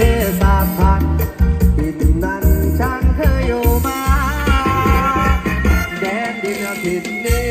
เทศาพันดินนันฉันเคยอยู่มา แดนดินอาทิตนี้